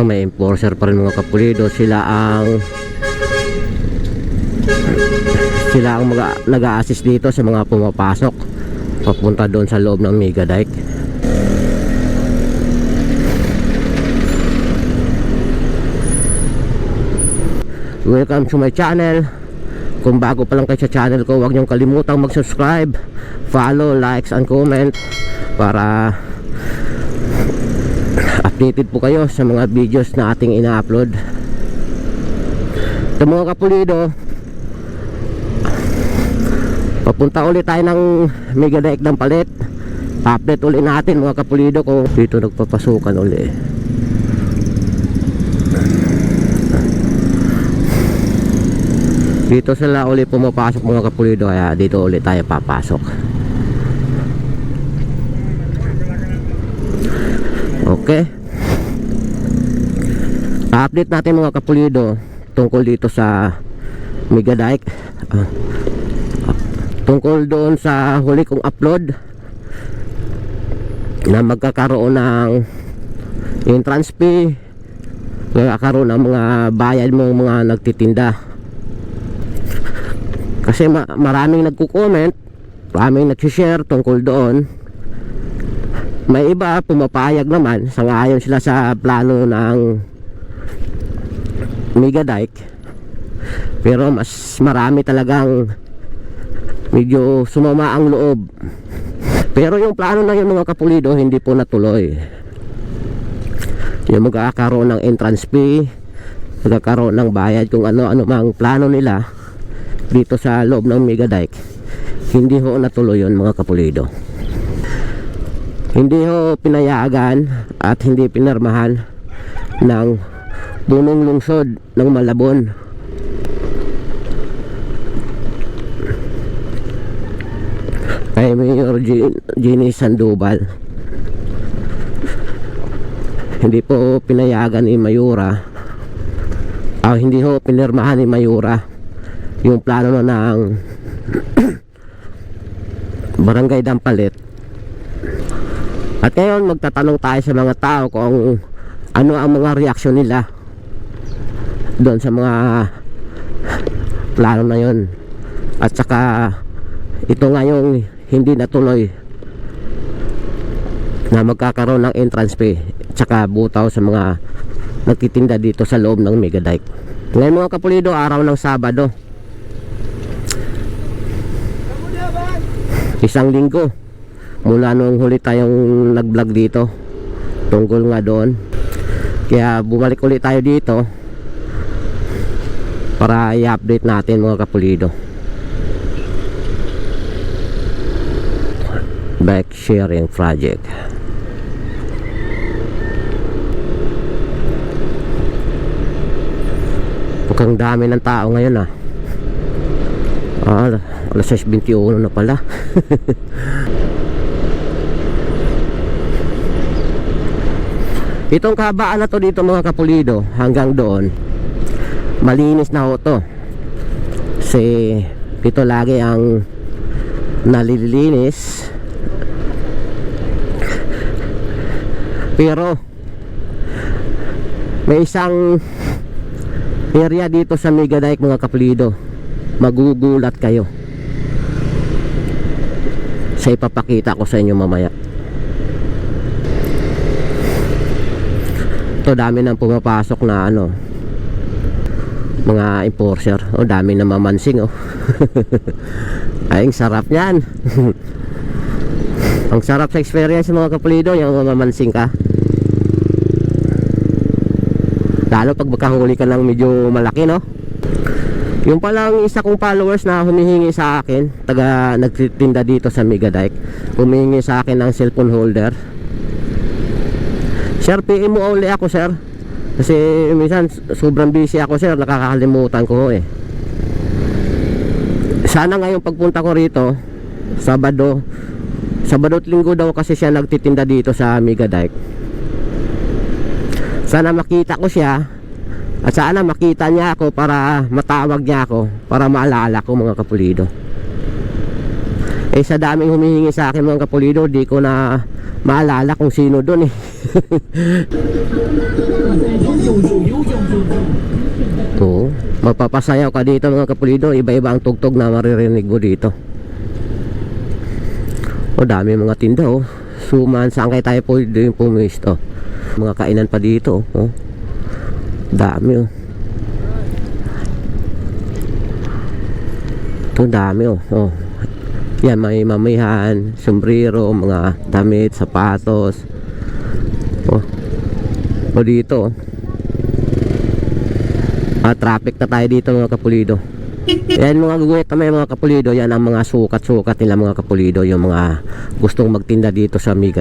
Ito may enforcer pa rin mga kapulido. Sila ang sila ang mga nag-a-assist dito sa mga pumapasok papunta doon sa loob ng Mega Dike. Welcome to my channel. Kung bago pa lang kayo sa channel ko, huwag niyong kalimutang mag-subscribe, follow, likes, and comment para updated po kayo sa mga videos na ating ina-upload. Ito mga kapulido, papunta ulit tayo ng Mega Dike ng palit. Update ulit natin mga kapulido kung dito nagpapasukan ulit. Dito sila ulit pumapasok mga kapulido kaya dito ulit tayo papasok. Okay. Update natin mga kapulido tungkol dito sa Mega Dike. Ah, tungkol doon sa huli kong upload na magkakaroon ng entrance fee magkakaroon ng mga bayad mo mga nagtitinda. Kasi ma- maraming nagko-comment maraming nag-share tungkol doon. May iba pumapayag naman sangayon sila sa plano ng Mega Dike. Pero mas marami talagang medyo sumama ang loob. Pero yung plano na yun mga kapulido hindi po natuloy. Yung magkakaroon ng entrance fee magkakaroon ng bayad kung ano-ano mang plano nila dito sa loob ng Mega Dike. Hindi ho natuloy yun mga kapulido. Hindi ho pinayagan at hindi pinarmahan ng punong lungsod ng Malabon. Kay Mayor Jeannie Sandoval. Hindi po pinayagan ni Mayura. Ah, hindi ho pinirmahan ni Mayura yung plano na ng barangay Dampalit. At ngayon magtatanong tayo sa mga tao kung ano ang mga reaksyon nila doon sa mga plano na yon at saka ito nga yung hindi natuloy na magkakaroon ng entrance fee tsaka butaw sa mga nagtitinda dito sa loob ng Mega Dike ngayon mga kapulido araw ng Sabado. Isang linggo mula nung huli tayong nag vlog dito tungkol nga doon. Kaya bumalik ulit tayo dito para i-update natin mga kapulido. Bike sharing project. Mukhang dami ng tao ngayon ah. Ah alas 6.21 na pala. Itong kabaan na to dito mga kapulido hanggang doon malinis na ho to. Kasi dito lagi ang nalilinis. Pero may isang area dito sa Megadike mga kapulido magugulat kayo. Sa ipapakita ko sa inyo mamaya. To dami nang pumapasok na ano mga enforcer. O dami na mamansing oh. Ay ang sarap niyan. Ang sarap sa experience mga kapulido yung mamansing ka. Lalo pag magkahuli ka ng medyo malaki no? Yung palang isa kong followers na humihingi sa akin taga nagtitinda dito sa Megadike humihingi sa akin ng cellphone holder. Sir, PM mo uli ako, sir. Kasi minsan sobrang busy ako, sir. Nakakalimutan ko eh. Sana ngayong pagpunta ko rito, Sabado, Sabado at Linggo daw kasi siya nagtitinda dito sa Megadike. Sana makita ko siya at sana makita niya ako para matawag niya ako para maalala ko mga kapulido. Eh sa daming humihingi sa akin mga kapulido, di ko na maalala kung sino doon eh. Oo. Mapapasayaw ka dito mga kapulido. Iba-iba ang tugtog na maririnig mo dito. O dami mga tinda oh. Suman, saan kayo tayo pwede pumisto? Mga kainan pa dito oh. Dami oh. Ito dami oh. oh. Yan may mamihan, sombrero, mga damit, sapatos. Oh. O dito oh. Ah, traffic na tayo dito mga kapulido. Yan mga guguhit kami mga kapulido, yan ang mga sukat-sukat nila mga kapulido, yung mga gustong magtinda dito sa Mega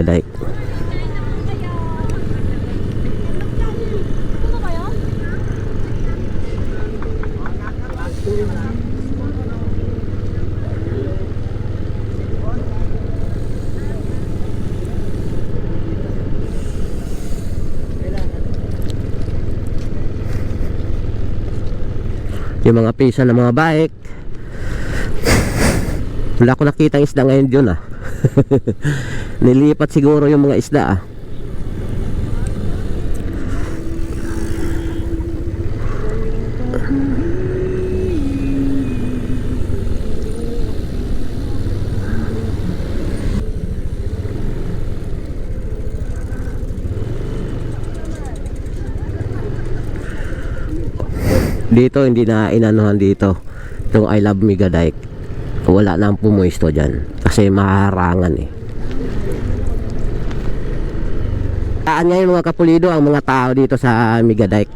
Yung mga pisa ng mga bike. Wala ko nakita isda ngayon dyan ah. Nilipat siguro yung mga isda ah. Dito hindi na inanuhan dito. Itong I Love Mega Dike. Wala na ang pumuisto dyan. Kasi maharangan eh. Saan ngayon mga kapulido ang mga tao dito sa Mega Dike.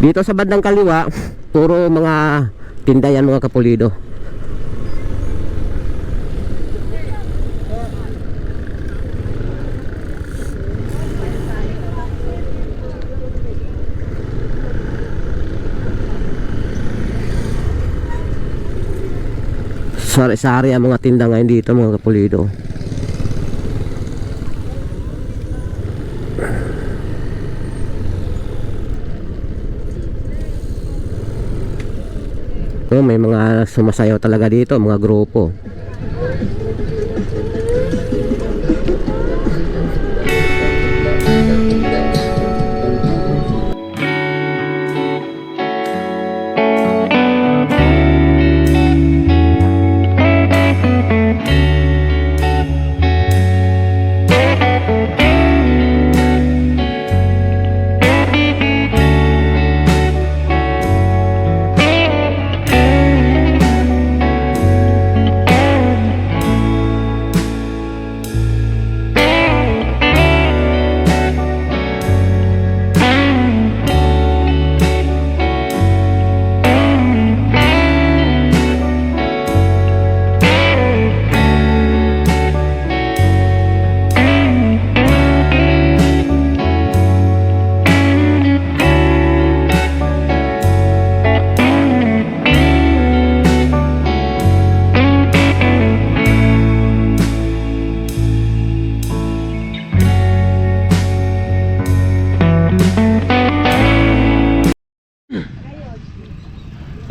Dito sa bandang kaliwa, puro mga tinda yan mga kapulido. Sari-sari ang mga tinda ngayon dito mga kapulido. Oh, may mga sumasayaw talaga dito, mga grupo.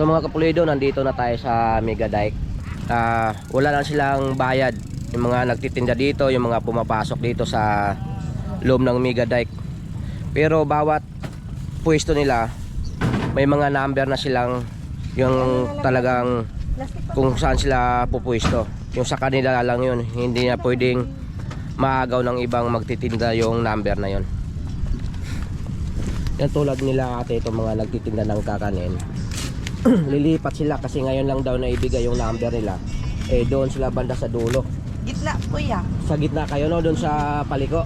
So mga kapulido, nandito na tayo sa Mega Dike. Ah, wala lang silang bayad. Yung mga nagtitinda dito, yung mga pumapasok dito sa loob ng Mega Dike. Pero bawat pwesto nila, may mga number na silang yung talagang kung saan sila pupwesto. Yung sa kanila lang yun. Hindi na pwedeng maagaw ng ibang magtitinda yung number na yun. Yan tulad nila ate itong mga nagtitinda ng kakanin lilipat sila kasi ngayon lang daw naibigay yung number nila. Eh doon sila banda sa dulo. Gitna, kuya. sa gitna kayo no? Doon sa paliko?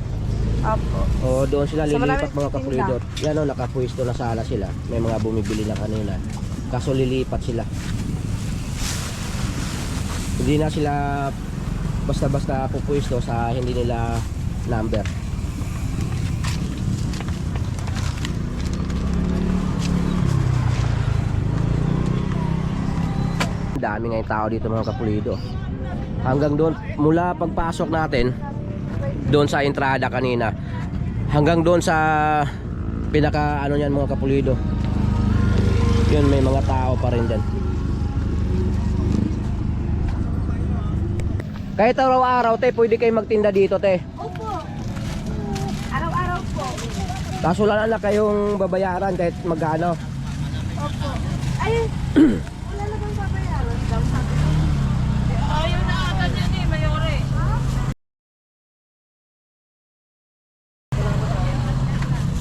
Opo. o doon sila lilipat mga kapulidot yan o nakapwisto na sala sila. May mga bumibili na kanina. Kaso lilipat sila. Hindi na sila basta basta pupwisto sa hindi nila number dami ngayong tao dito mga kapulido hanggang doon mula pagpasok natin doon sa entrada kanina hanggang doon sa pinaka ano yan mga kapulido yun may mga tao pa rin dyan kahit araw-araw te pwede kayo magtinda dito te Opo. Araw-araw po. Kaso wala na kayong babayaran kahit magkano. Opo. Ay, wala na bang babayaran daw sabi ko. Ayaw na ata niya ni Mayore.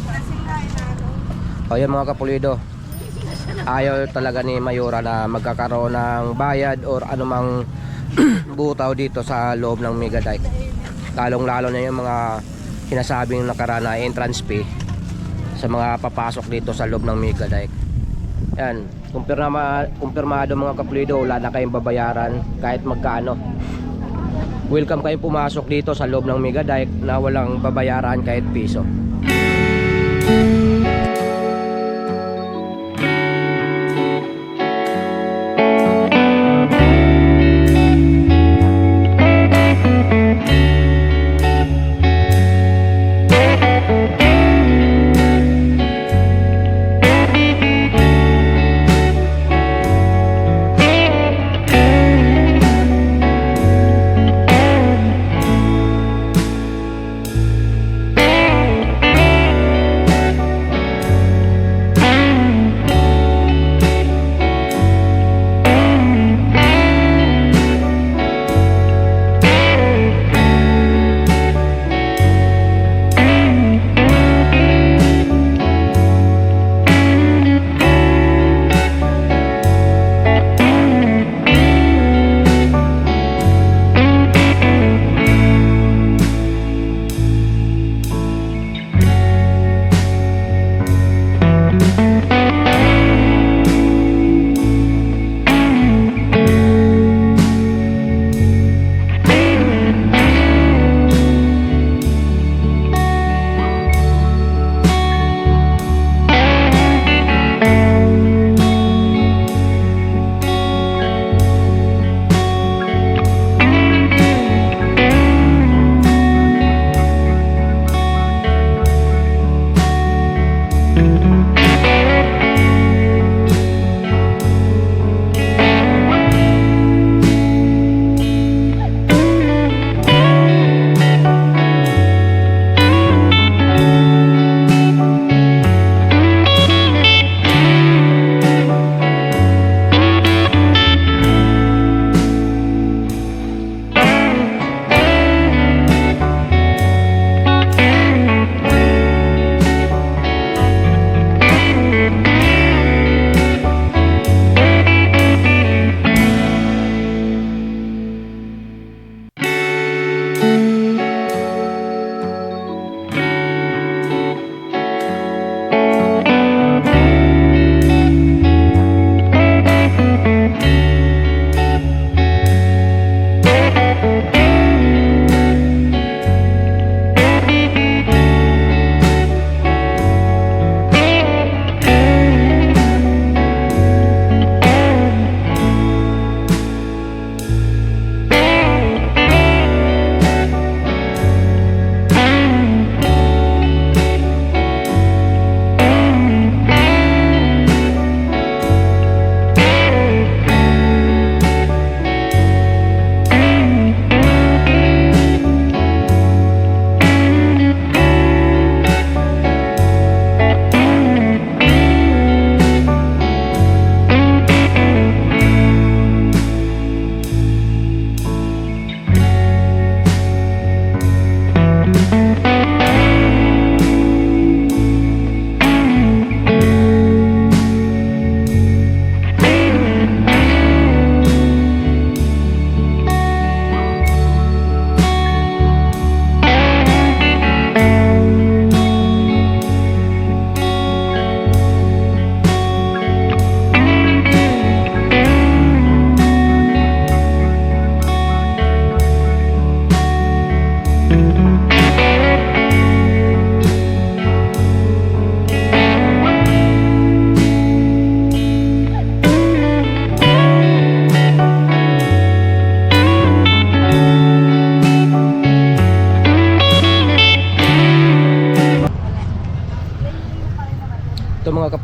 Kasi nga, inaano. O yun mga kapulido. Ayaw talaga ni Mayora na magkakaroon ng bayad or anumang butaw dito sa loob ng Megadike. Lalong lalo na yung mga sinasabing nakaraan na entrance fee sa mga papasok dito sa loob ng Megadike. Yan, kumpirma, kumpirmado mga kapulido, wala na kayong babayaran kahit magkano. Welcome kayong pumasok dito sa loob ng Megadike na walang babayaran kahit piso.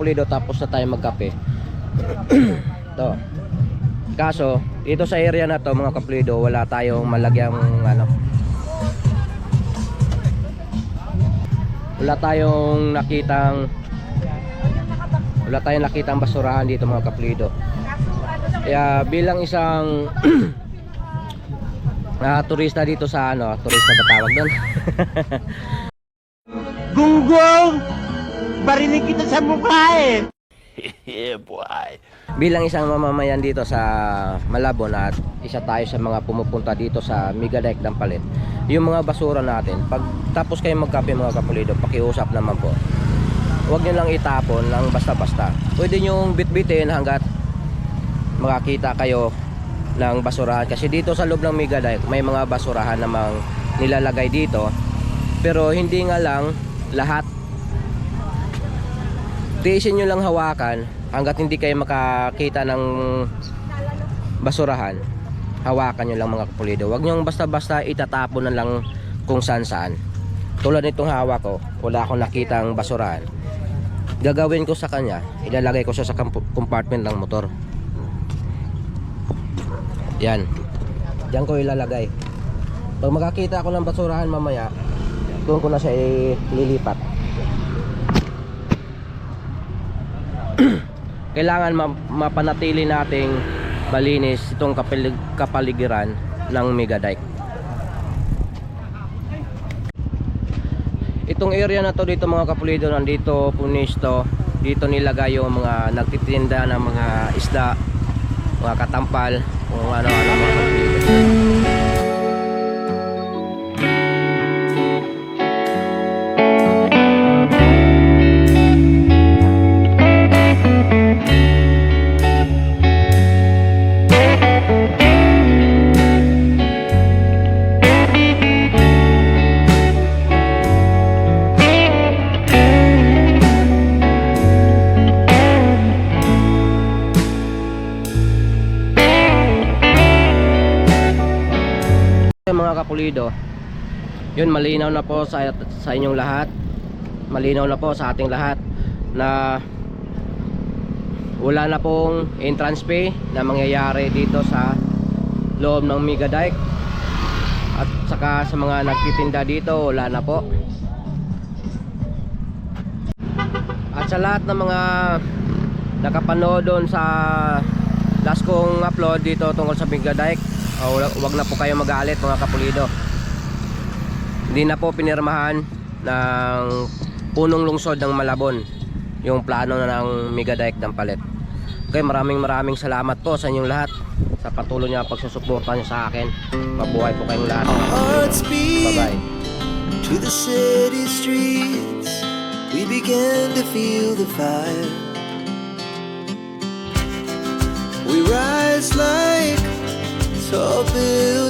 Kapulido, tapos na tayo magkape. to. Kaso, dito sa area na to mga kapulido, wala tayong malagyang ano. wala tayong nakitang wala tayong nakitang basurahan dito mga kaplido. Kaya bilang isang ah, turista dito sa ano, turista ba tawag doon? Gunggong! Barinig kita sa mukha eh! bilang isang mamamayan dito sa Malabon at isa tayo sa mga pumupunta dito sa Migadek ng Palit yung mga basura natin pag tapos kayo magkape mga kapulido pakiusap naman po. Huwag nyo lang itapon ng basta-basta. Pwede nyo bitbitin hanggat makakita kayo ng basurahan. Kasi dito sa loob ng Migadek may mga basurahan namang nilalagay dito. Pero hindi nga lang lahat tiisin nyo lang hawakan hanggat hindi kayo makakita ng basurahan. Hawakan nyo lang mga kapulido. Huwag nyo basta-basta itatapon na lang kung saan saan. Tulad nitong hawak ko wala akong nakitang basurahan. Gagawin ko sa kanya ilalagay ko siya sa compartment ng motor. Yan. Diyan ko ilalagay. Pag makakita ako ng basurahan mamaya doon ko na siya ililipat kailangan ma- mapanatili nating malinis itong kapalig- kapaligiran ng Megadike. Itong area na to dito mga kapulido nandito punisto dito nilagay yung mga nagtitinda ng mga isda mga katampal kung ano-ano mga malinaw na po sa, sa inyong lahat. Malinaw na po sa ating lahat na wala na pong entrance fee na mangyayari dito sa loob ng Megadike at saka sa mga nagtitinda dito wala na po. At sa lahat ng mga nakapanood doon sa last kong upload dito tungkol sa Megadike oh, wag na po kayo magalit mga kapulido hindi na po pinirmahan ng punong lungsod ng Malabon yung plano na ng Megadike ng palit. Okay maraming maraming salamat po sa inyong lahat sa patuloy niya pagsusuporta niyo sa akin. Mabuhay po kayong lahat. Hearts bye beat bye to the city streets. We began to feel the fire. We rise like tall buildings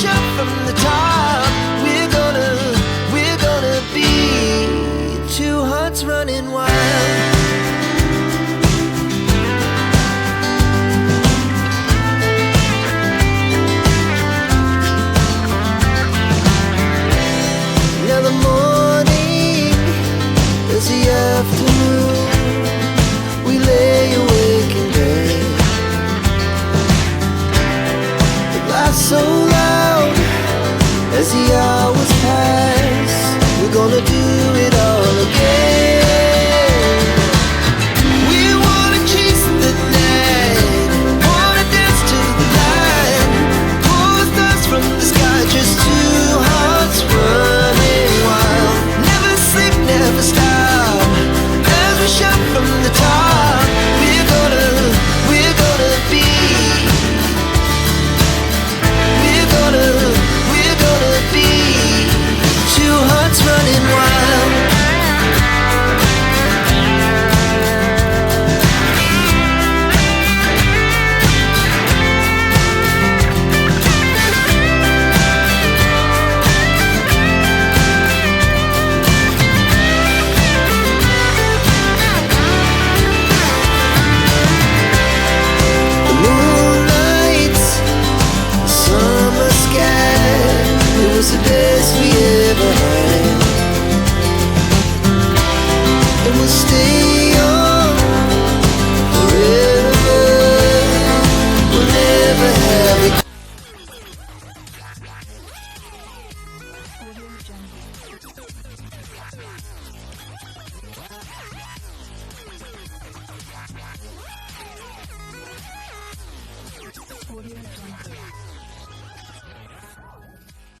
pressure from the top.